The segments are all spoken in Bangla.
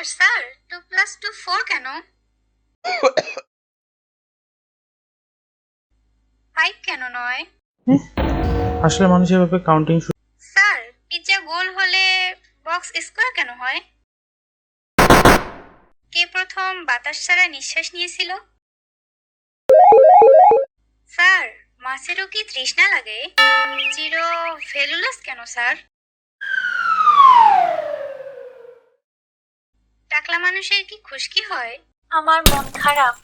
Sir sir two plus two four কেন? ফাইভ কেন নয়? আসলে মানুষ এভাবে কাউন্টিং স্যার পিজ্জা গোল হলে বক্স স্কোয়ার কেন হয়? কে প্রথম বাতাস ছাড়া নিঃশ্বাস নিয়েছিল? স্যার মাছেরও কি তৃষ্ণা লাগে? জিরো ফেলুলাস কেন স্যার? টাকলা মানুষের কি খুশকি হয়? আমার মন খারাপ।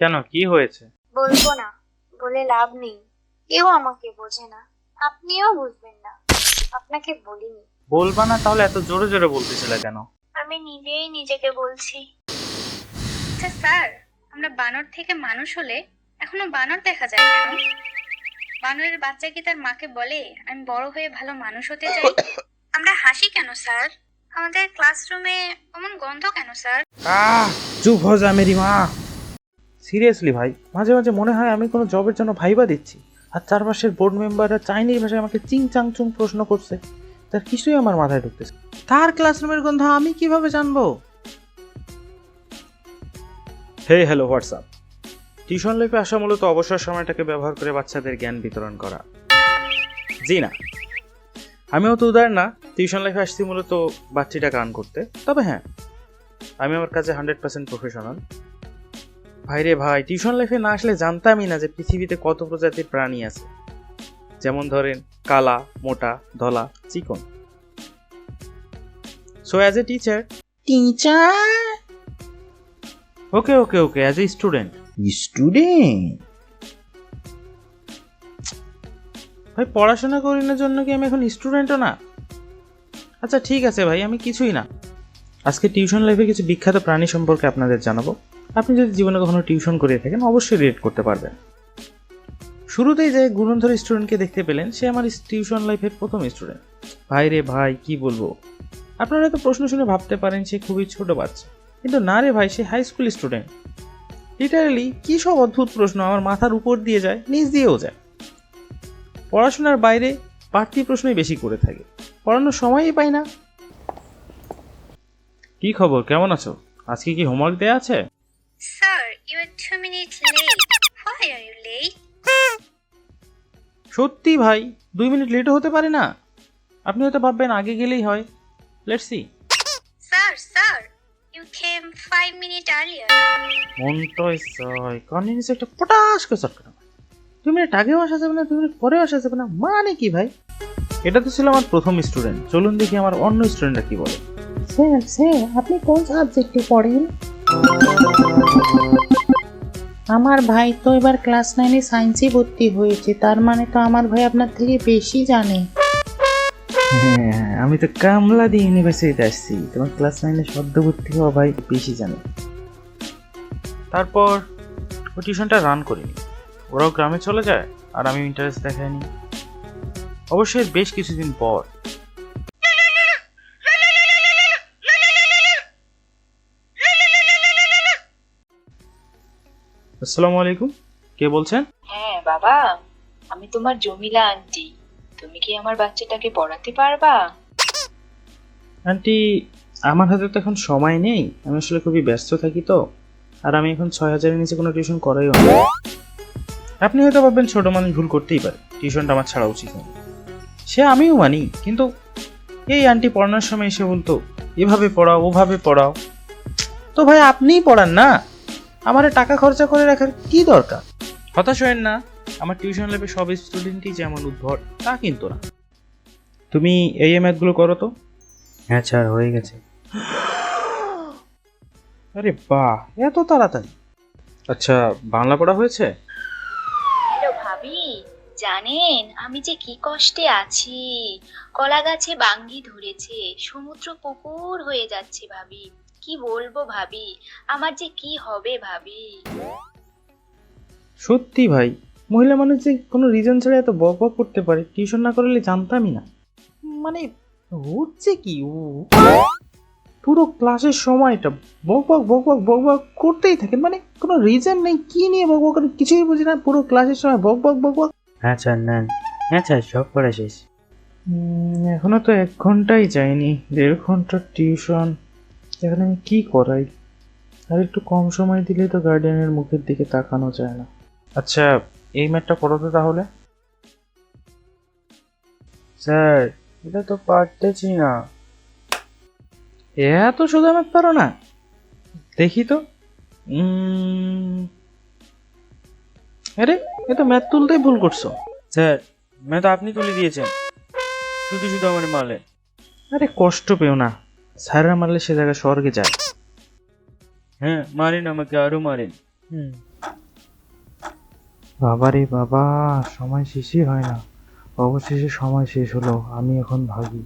কেন? কি হয়েছে? বলব না বলে লাভ নেই। কেউ আমাকে বোঝে না আপনিও বুঝবেন না। আপনাকে বলিনি। বলবা না তাহলে এত জোরে জোরে বলতেছিলে কেন? আমি নিজেই নিজেকে বলছি। আচ্ছা স্যার আমরা বানর থেকে মানুষ হলে এখনও বানর দেখা যায় কেন? বানরের বাচ্চা কি তার মাকে বলে আমি বড় হয়ে ভালো মানুষ হতে চাই আমরা হাসি কেন স্যার? আমাদের ক্লাসরুমে অমন গন্ধ কেন স্যার আহ চুপ হয়ে যা মেরি মা। সিরিয়াসলি ভাই, মাঝে মাঝে মনে হয় আমি কোনো জবের জন্য ভাইবা দিচ্ছি। আর চারপাশের বোর্ড মেম্বাররা চাইনিজ ভাষায় আমাকে চিং চাং চুং প্রশ্ন করছে। তার কিছুই আমার মাথায় ঢুকতেছে তার ক্লাসরুমের গন্ধ আমি কীভাবে জানব? হে হ্যালো হোয়াটসঅ্যাপ টিউশন লাইফে আসা মূলত অবসর সময়টাকে ব্যবহার করে বাচ্চাদের জ্ঞান বিতরণ করা। জি না আমিও তো উদার না টিউশন লাইফে আসছি মূলত বাচ্চিটা গান করতে। তবে হ্যাঁ আমি আমার কাছে হান্ড্রেড পার্সেন্ট প্রফেশনাল ভাইরে ভাই টিউশন লাইফে না আসলে জানতামই না যে পৃথিবীতে কত প্রজাতির প্রাণী আছে। যেমন ধরেন কালা মোটা ধলা চিকন। So as a teacher teacher okay okay okay as a student student ভাই, পড়াশোনা করি না জন্য কি আমি এখন স্টুডেন্টও না? আচ্ছা ঠিক আছে ভাই, আমি কিছুই না। আজকে টিউশন লাইফে কিছু বিখ্যাত প্রাণী সম্পর্কে আপনাদের জানাব। আপনি যদি জীবনে কখনো টিউশন করিয়ে থাকেন, অবশ্যই রিলেট করতে পারবেন। শুরুতেই যে গুণধর স্টুডেন্টকে দেখতে পেলেন, সে আমার টিউশন লাইফের প্রথম স্টুডেন্ট ভাই রে ভাই, কি বলব? আপনারা তো প্রশ্ন শুনে ভাবতে পারেন, সে খুবই ছোট বাচ্চা। কিন্তু না রে ভাই, সে হাই স্কুল স্টুডেন্ট লিটারালি কী সব অদ্ভুত প্রশ্ন আমার মাথার উপর দিয়ে যায়, নিচ দিয়েও যায়। পড়াশোনার বাইরে বাড়তি প্রশ্নই বেশি করে থাকে। পড়ানোর সময়ই পাই না। কি খবর? কেমন আছো? আজকে কি হোমওয়ার্ক দেয়া আছে? Sir you are two minute late why are you late সত্যি ভাই দুই মিনিট লেটও হতে পারে না। আপনি হয়তো ভাববেন আগে গেলেই হয়। Let's see sir sir you came five minute earlier মনটাই সয় কানে নিচে একটা পটাশ করে চটকানো। দুই মিনিট আগেও আসা যাবে না দুই মিনিট পরেও আসা যাবে না মানে কি ভাই? এটা তো ছিল আমার প্রথম স্টুডেন্ট চলুন দেখি আমার অন্য স্টুডেন্টরা কি বলে। স্যার স্যার আপনি কোন সাবজেক্টে পড়েন? আমার ভাই তো এবার ক্লাস নাইনে সায়েন্সে ভর্তি হয়েছে তার মানে তো আমার ভাই আপনার থেকে বেশি জানে। হ্যাঁ আমি তো কামলা দিয়ে ইউনিভার্সিটিতে আসছি। তোমার ক্লাস নাইনে সদ্যভর্তি হওয়া ভাই বেশি জানে। তারপর ওই টিউশনটা রান করিনি। ওরাও গ্রামে চলে যায় আর আমি ইন্টারেস্ট দেখাইনি। অবশ্যই বেশ কিছুদিন পর। আসসালামু আলাইকুম। কে বলছেন? হ্যাঁ বাবা আমি তোমার জমিলা আন্টি। তুমি কি আমার বাচ্চাটাকে পড়াতে পারবা? আন্টি আমার হাতে তো এখন সময় নেই। আমি আসলে খুবই ব্যস্ত থাকি তো। আর আমি এখন ছয় হাজারের নিচে কোনো টিউশন করাইও না। আপনি হয়তো ভাববেন ছোট মানুষ ভুল করতেই পারে টিউশনটা আমার ছাড়া উচিত নয়। সে আমিও মানি কিন্তু এই আন্টি পড়ানোর সময় এসে বলতো এভাবে পড়াও ওভাবে পড়াও। তো ভাই আপনিই পড়ান না। আমার টাকা খরচা করে রাখার কি দরকার? হতাশ হয়েন না আমার টিউশন ল্যাবে সব স্টুডেন্টই যেমন উদ্ভট তা কিন্তু না। তুমি এই ম্যাথগুলো করো তো। হ্যাঁ স্যার হয়ে গেছে। আরে বাহ এত তাড়াতাড়ি। আচ্ছা বাংলা পড়া হয়েছে? জানেন, আমি যে কি কষ্টে আছি। কলা গাছে বাঙ্গি ধরেছে, সমুদ্র পুকুর হয়ে যাচ্ছে ভাবি। কি বলব ভাবি, আমার যে কি হবে ভাবি। সত্যি ভাই, মহিলা মানুষ যে কোনো রিজন ছাড়া এত বক বক করতে পারে টিউশন না করলে জানতামই না। মানে হচ্ছে কি ও? পুরো ক্লাসের সময়টা বক বক বক বক বক বক করতেই থাকেন মানে কোনো রিজন নেই, কি নিয়ে বক বক কিছুই বুঝি না, পুরো ক্লাসের সময় বক বক বক বক হ্যাঁ স্যার নেন। হ্যাঁ স্যার সব পড়া শেষ। উম, এখনও তো এক ঘন্টাই যায়নি দেড় ঘণ্টার টিউশন। এখানে আমি কি করাই? আর একটু কম সময় দিলেই তো গার্ডিয়ানের মুখের দিকে তাকানো যায় না। আচ্ছা এই ম্যাটটা করো তো তাহলে। স্যার এটা তো পারতেছি না। এত শুধু ম্যাথ পারো না। দেখি তো। আরে এ তো ম্যাথ তুলতেই ভুল করছ। স্যার ম্যাথ আপনি তুলে দিয়েছেন। শুধু শুধু আমার মালে। আরে কষ্ট পেও না। স্যাররা মারলে সে জায়গায় স্বর্গে যায়। হ্যাঁ মারেন আমাকে আরও মারেন। হুম। বাবারে বাবা সময় শেষই হয় না। অবশেষে সময় শেষ হলো আমি এখন ভাগি।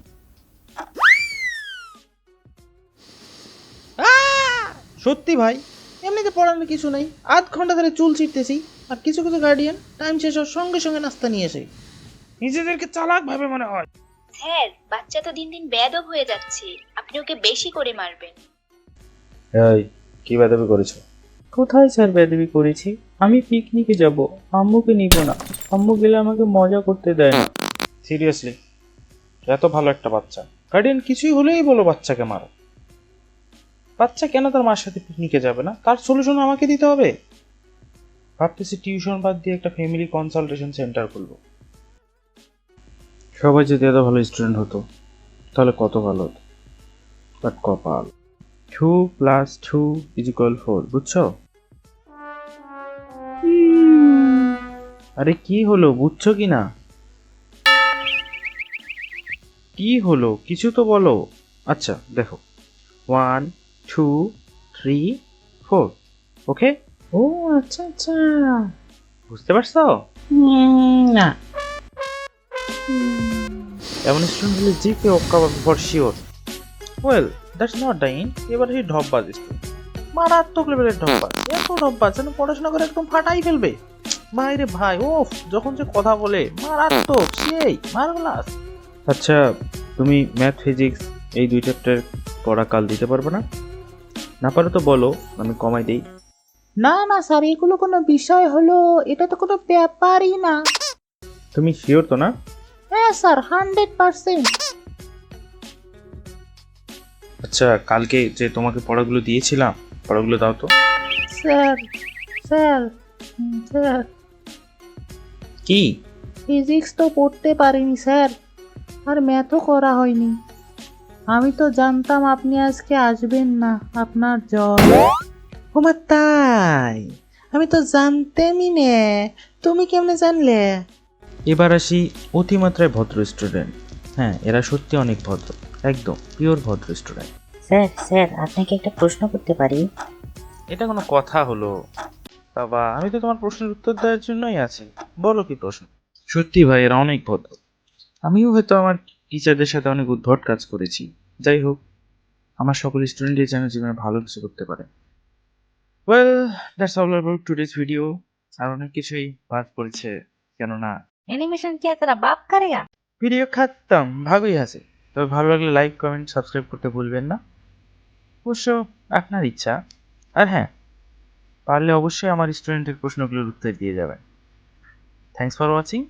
সত্যি ভাই এমনিতে পড়ানোর কিছু নেই। আধ ঘণ্টা ধরে চুল ছিটতেছি। আর কিছু কিছু গার্ডিয়ান টাইম শেষ হওয়ার সঙ্গে সঙ্গে নাস্তা নিয়ে এসে নিজেদেরকে চালাক ভাবে মনে হয়। স্যার বাচ্চা তো দিন দিন বেয়াদব হয়ে যাচ্ছে। আপনি ওকে বেশি করে মারবেন। এই কি বেদবি করেছ? কোথায় স্যার বেদবি করেছি? আমি পিকনিকে যাব আম্মুকে নিব না। আম্মু গেলে আমাকে মজা করতে দেয় না। সিরিয়াসলি এত ভালো একটা বাচ্চা। গার্ডিয়ান কিছুই হলেই বলো বাচ্চাকে মারো। বাচ্চা কেন তার মার সাথে পিকনিকে যাবে না? তার সলিউশন আমাকে দিতে হবে। ভাবতেছি টিউশন বাদ দিয়ে একটা ফ্যামিলি কনসালটেশন সেন্টার খুলবো। সবাই যদি এত ভালো স্টুডেন্ট হতো, তাহলে কত ভালো হতো? বাট কপাল। Two plus two is equal four বুঝছ? আরে কি হলো, বুঝছ কি না? কি হলো, কিছু তো বলো। আচ্ছা দেখো। One two three four okay ও আচ্ছা আচ্ছা। বুঝতে পারছ? না। এমন স্টুডেন্ট হলে জিপে অক্কা পাবে for sure well that's not done এবার সেই ঢপবাজ স্টুডেন্ট। মারাত্মক লেভেলের ঢপবাজ এত ঢপবাজ যেন পড়াশোনা করে একদম ফাটাই ফেলবে। ভাইরে ভাই ওফ যখন যে কথা বলে মারাত্মক সেই মার্ভেলাস আচ্ছা তুমি ম্যাথ ফিজিক্স এই দুই চ্যাপ্টার পড়া কাল দিতে পারবে না? না পারো তো বলো আমি কমাই দেই। না না স্যার এগুলো কোনো বিষয় হলো এটা তো কোনো ব্যাপারই না। তুমি শিওর তো না? হ্যাঁ স্যার হান্ড্রেড পার্সেন্ট। আচ্ছা কালকে যে তোমাকে পড়াগুলো দিয়েছিলাম পড়াগুলো দাও তো। Sir sir sir. কি? ফিজিক্স তো পড়তে পারিনি স্যার আর ম্যাথও করা হয়নি। আমি তো জানতাম আপনি আজকে আসবেন না আপনার জ্বর ওমা তাই আমি তো জানতামই নে। তুমি কেমনে জানলে? এবার আসি অতিমাত্রায় ভদ্র স্টুডেন্ট হ্যাঁ এরা সত্যি অনেক ভদ্র। একদম পিওর ভদ্র স্টুডেন্ট স্যার স্যার আপনাকে একটা প্রশ্ন করতে পারি? এটা কোনো কথা হলো। বাবা আমি তো তোমার প্রশ্নের উত্তর দেওয়ার জন্যই আছি। বলো কি প্রশ্ন? সত্যি ভাই এরা অনেক ভদ্র। আমিও হয়তো আমার টিচারদের সাথে অনেক উদ্ভট কাজ করেছি। যাই হোক আমার সকল স্টুডেন্টই যেন জীবনে ভালো কিছু করতে পারে। Well that's all about today's video আর অনেক কিছুই বাদ পড়েছে কেননা অ্যানিমেশন কি তারা বাপ কারেগা ভিডিও খাতাম ভাগই আছে। তবে ভালো লাগলে লাইক কমেন্ট সাবস্ক্রাইব করতে ভুলবেন না। অবশ্য আপনার ইচ্ছা। আর হ্যাঁ পারলে অবশ্যই আমার স্টুডেন্টের প্রশ্নগুলোর উত্তর দিয়ে যাবেন। Thanks for watching